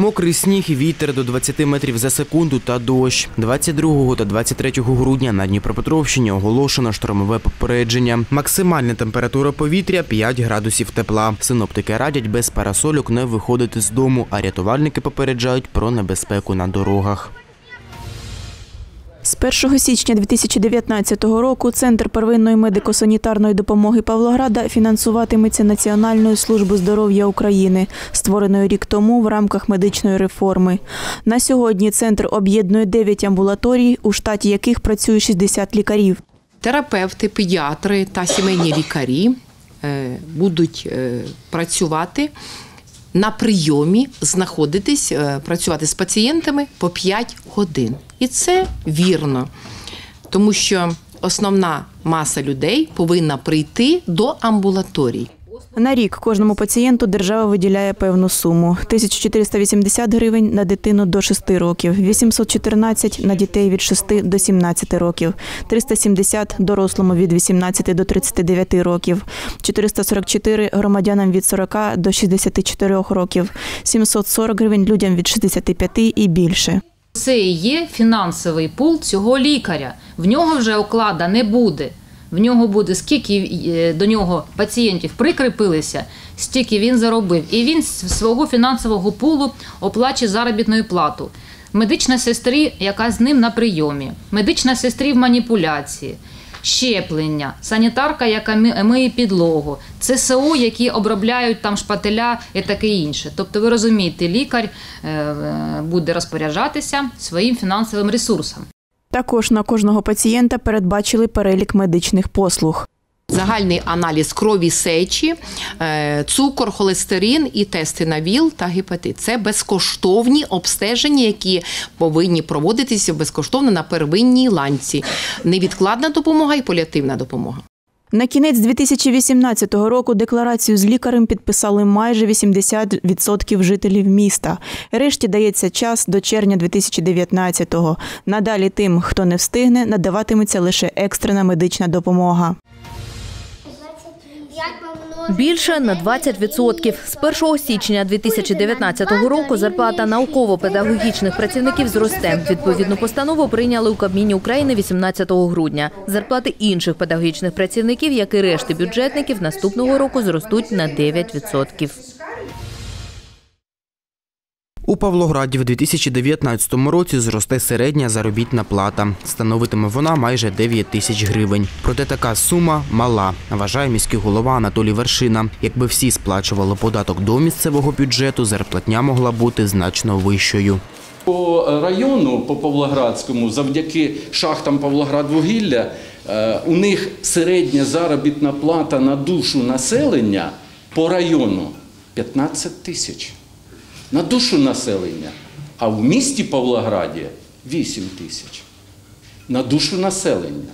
Мокрий сніг, вітер до 20 метрів за секунду та дощ. 22 та 23 грудня на Дніпропетровщині оголошено штормове попередження. Максимальна температура повітря 5 градусів тепла. Синоптики радять без парасольок не виходити з дому, а рятувальники попереджають про небезпеку на дорогах. З 1 січня 2019 року Центр первинної медико-санітарної допомоги Павлограда фінансуватиметься Національною службою здоров'я України, створеною рік тому в рамках медичної реформи. На сьогодні центр об'єднує 9 амбулаторій, у штаті яких працює 60 лікарів. терапевти, педіатри та сімейні лікарі е, будуть е, працювати на прийомі, знаходитись, е, працювати з пацієнтами по 5 годин. І це вірно, тому що основна маса людей повинна прийти до амбулаторій. На рік кожному пацієнту держава виділяє певну суму: 1480 гривень на дитину до 6 років, 814 на дітей від 6 до 17 років, 370 дорослому від 18 до 39 років, 444 громадянам від 40 до 64 років, 740 гривень людям від 65 і більше. Це і є фінансовий пул цього лікаря. В нього вже оклада не буде. В нього буде скільки е, до нього пацієнтів прикріпилися, стільки він заробив. І він з свого фінансового пулу оплачує заробітну плату. Медична сестрі, яка з ним на прийомі, медична сестрі в маніпуляції, щеплення, санітарка, яка ми- миє підлогу, ЦСУ, які обробляють там шпателя і таке інше. Тобто, ви розумієте, лікар е, буде розпоряджатися своїм фінансовим ресурсом. Також на кожного пацієнта передбачили перелік медичних послуг. Загальний аналіз крові сечі, е, цукор, холестерин і тести на ВІЛ та гепатит. Це безкоштовні обстеження, які повинні проводитися безкоштовно на первинній ланці. Невідкладна допомога і паліативна допомога. На кінець 2018 року декларацію з лікарем підписали майже 80% жителів міста. Решті дається час до червня 2019-го. Надалі тим, хто не встигне, надаватиметься лише екстрена медична допомога. Більше на 20%. З 1 січня 2019 року зарплата науково-педагогічних працівників зросте. Відповідну постанову прийняли у Кабміні України 18 грудня. Зарплати інших педагогічних працівників, як і решти бюджетників, наступного року зростуть на 9%. У Павлограді в 2019 році зросте середня заробітна плата. Становитиме вона майже 9 тисяч гривень. Проте така сума мала, вважає міський голова Анатолій Вершина. Якби всі сплачували податок до місцевого бюджету, зарплатня могла бути значно вищою. По району, по Павлоградському, завдяки шахтам Павлоградвугілля, е, у них середня заробітна плата на душу населення по району 15 тисяч. На душу населення. А в місті Павлограді 8 тисяч. На душу населення.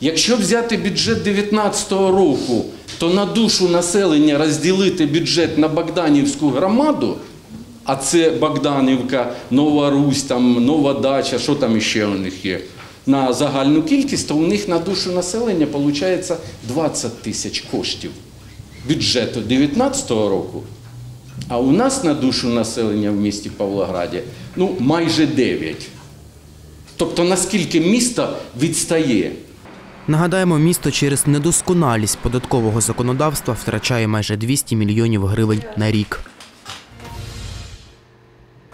Якщо взяти бюджет 2019 року, то на душу населення розділити бюджет на Богданівську громаду, а це Богданівка, Нова Русь, там, Нова Дача, що там ще у них є, на загальну кількість, то у них на душу населення виходить 20 тисяч коштів бюджету 2019 року. А у нас на душу населення в місті Павлограді ну, майже 9. Тобто наскільки місто відстає. Нагадаємо, місто через недосконалість податкового законодавства втрачає майже 200 мільйонів гривень на рік.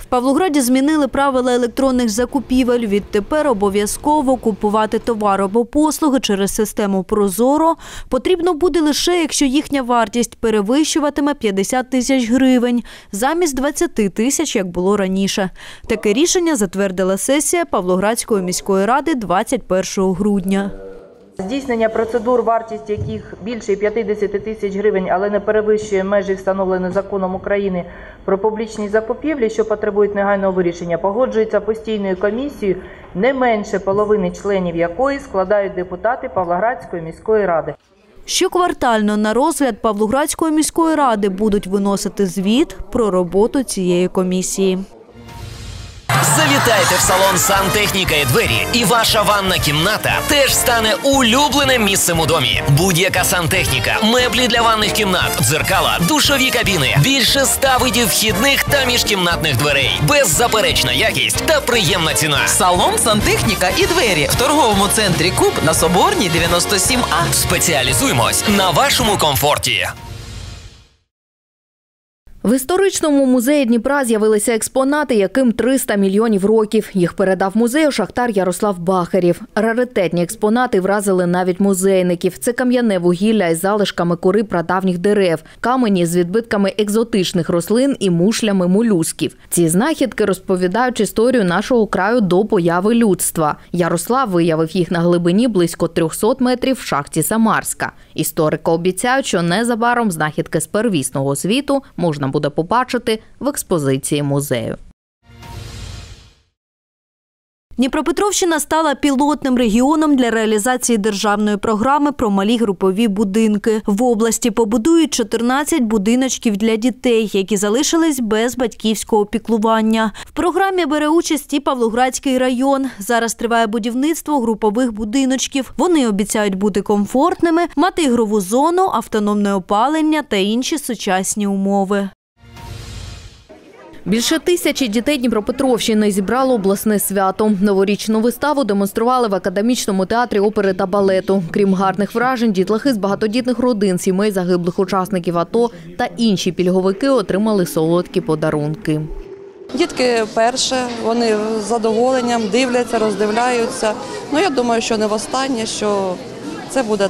Павлограді змінили правила електронних закупівель. Відтепер обов'язково купувати товар або послуги через систему Прозоро потрібно буде лише, якщо їхня вартість перевищуватиме 50 тисяч гривень замість 20 тисяч, як було раніше. Таке рішення затвердила сесія Павлоградської міської ради 21 грудня. Здійснення процедур, вартість яких більше 50 тисяч гривень, але не перевищує межі, встановлені законом України про публічні закупівлі, що потребують негайного вирішення, погоджується постійною комісією, не менше половини членів якої складають депутати Павлоградської міської ради. Щоквартально на розгляд Павлоградської міської ради будуть виносити звіт про роботу цієї комісії. Завітайте в салон Сантехніка і двері, і ваша ванна кімната теж стане улюбленим місцем у домі. Будь-яка сантехніка, меблі для ванних кімнат, дзеркала, душові кабіни, більше ста видів вхідних та міжкімнатних дверей, беззаперечна якість та приємна ціна. Салон сантехніка і двері в торговому центрі Куб на Соборній 97А. Спеціалізуємось на вашому комфорті. В історичному музеї Дніпра з'явилися експонати, яким 300 мільйонів років. Їх передав музею шахтар Ярослав Бахарів. Раритетні експонати вразили навіть музейників. Це кам'яне вугілля із залишками кори прадавніх дерев, камені з відбитками екзотичних рослин і мушлями молюсків. Ці знахідки розповідають історію нашого краю до появи людства. Ярослав виявив їх на глибині близько 300 метрів в шахті Самарська. Історики обіцяють, що незабаром знахідки з первісного світу можна буде побачити в експозиції музею. Дніпропетровщина стала пілотним регіоном для реалізації державної програми про малі групові будинки. В області побудують 14 будиночків для дітей, які залишились без батьківського піклування. В програмі бере участь і Павлоградський район. Зараз триває будівництво групових будиночків. Вони обіцяють бути комфортними, мати ігрову зону, автономне опалення та інші сучасні умови. Більше тисячі дітей Дніпропетровщини зібрало обласне свято. Новорічну виставу демонстрували в академічному театрі опери та балету. Крім гарних вражень, дітлахи з багатодітних родин, сімей загиблих учасників АТО та інші пільговики отримали солодкі подарунки. Дітки перше, вони з задоволенням дивляться, роздивляються. Ну я думаю, що не востаннє, що це буде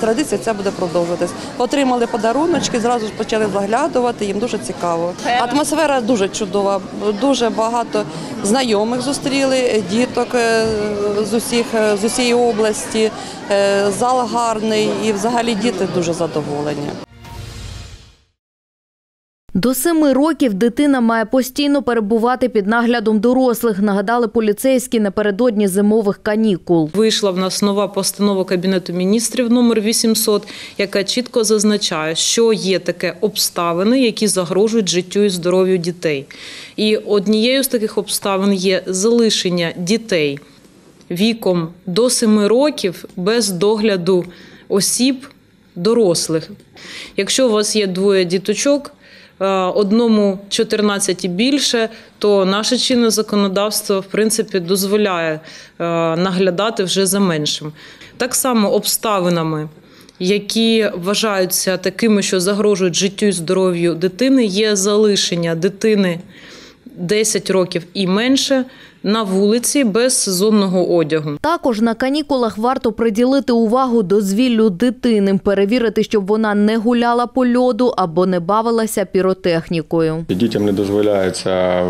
традиція, це буде продовжуватись. Отримали подаруночки, зразу ж почали заглядувати, їм дуже цікаво. Атмосфера дуже чудова, дуже багато знайомих зустріли, діток е, з усіх з усієї області. Е, Зал гарний і взагалі діти дуже задоволені. До семи років дитина має постійно перебувати під наглядом дорослих, нагадали поліцейські напередодні зимових канікул. Вийшла в нас нова постанова Кабінету міністрів номер 800, яка чітко зазначає, що є таке обставини, які загрожують життю і здоров'ю дітей. І однією з таких обставин є залишення дітей віком до 7 років без догляду осіб дорослих. Якщо у вас є двоє діточок, одному 14 і більше, то наше чинне законодавство в принципі дозволяє е, наглядати вже за меншим. Так само обставинами. Які вважаються такими, що загрожують життю і здоров'ю дитини, є залишення дитини 10 років і менше на вулиці без сезонного одягу. Також на канікулах варто приділити увагу дозвіллю дитини, перевірити, щоб вона не гуляла по льоду або не бавилася піротехнікою. Дітям не дозволяється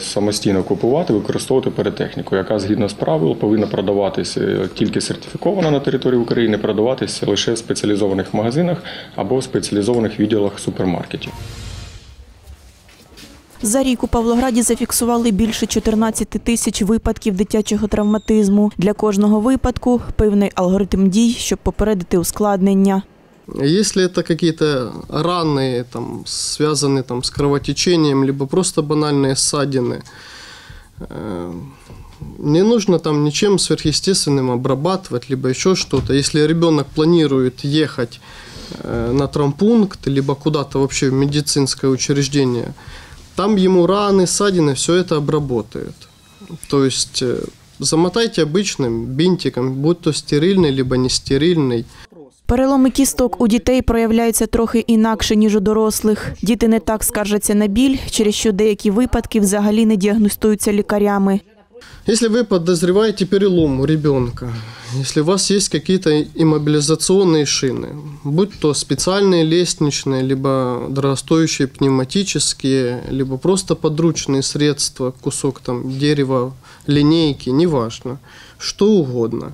самостійно купувати, використовувати перетехніку, яка згідно з правил повинна продаватися тільки сертифікована на території України, продаватися лише в спеціалізованих магазинах або в спеціалізованих відділах супермаркетів. За рік у Павлограді зафіксували більше 14 тисяч випадків дитячого травматизму. Для кожного випадку певний алгоритм дій, щоб попередити ускладнення. Если это какие-то раны, там, связанные там, с кровотечением, либо просто банальные ссадины, э, не нужно там ничем сверхъестественным обрабатывать, либо еще что-то. Если ребенок планирует ехать э, на травмпункт, либо куда-то вообще в медицинское учреждение, там ему раны, ссадины, все это обработают. То есть э, замотайте обычным бинтиком, будь то стерильный, либо не стерильный. Переломи кісток у дітей проявляються трохи інакше, ніж у дорослих. Діти не так скаржаться на біль, через що деякі випадки взагалі не діагностуються лікарями. Если вы подозреваете перелом у ребенка, если у вас есть какие-то иммобилизационные шины, будь то специальные лестничные, либо дорогостоящие пневматические, либо просто подручные средства, кусок там дерева, линейки, неважно, что угодно.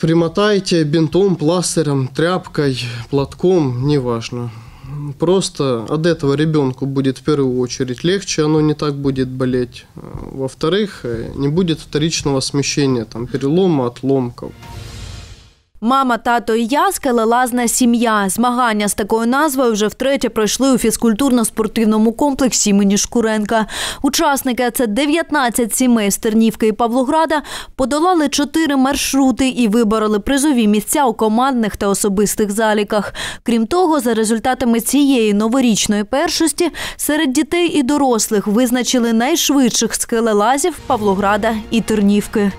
Примотайте бинтом, пластырем, тряпкой, платком, неважно. Просто от этого ребенку будет в первую очередь легче, оно не так будет болеть. Во-вторых, не будет вторичного смещения, там, перелома, отломков. Мама, тато і я скелелазна сім'я. Змагання з такою назвою вже втретє пройшли у фізкультурно-спортивному комплексі імені Шкуренка. Учасники, це 19 сімей з Тернівки і Павлограда, подолали чотири маршрути і вибороли призові місця у командних та особистих заліках. Крім того, за результатами цієї новорічної першості серед дітей і дорослих визначили найшвидших скелелазів Павлограда і Тернівки.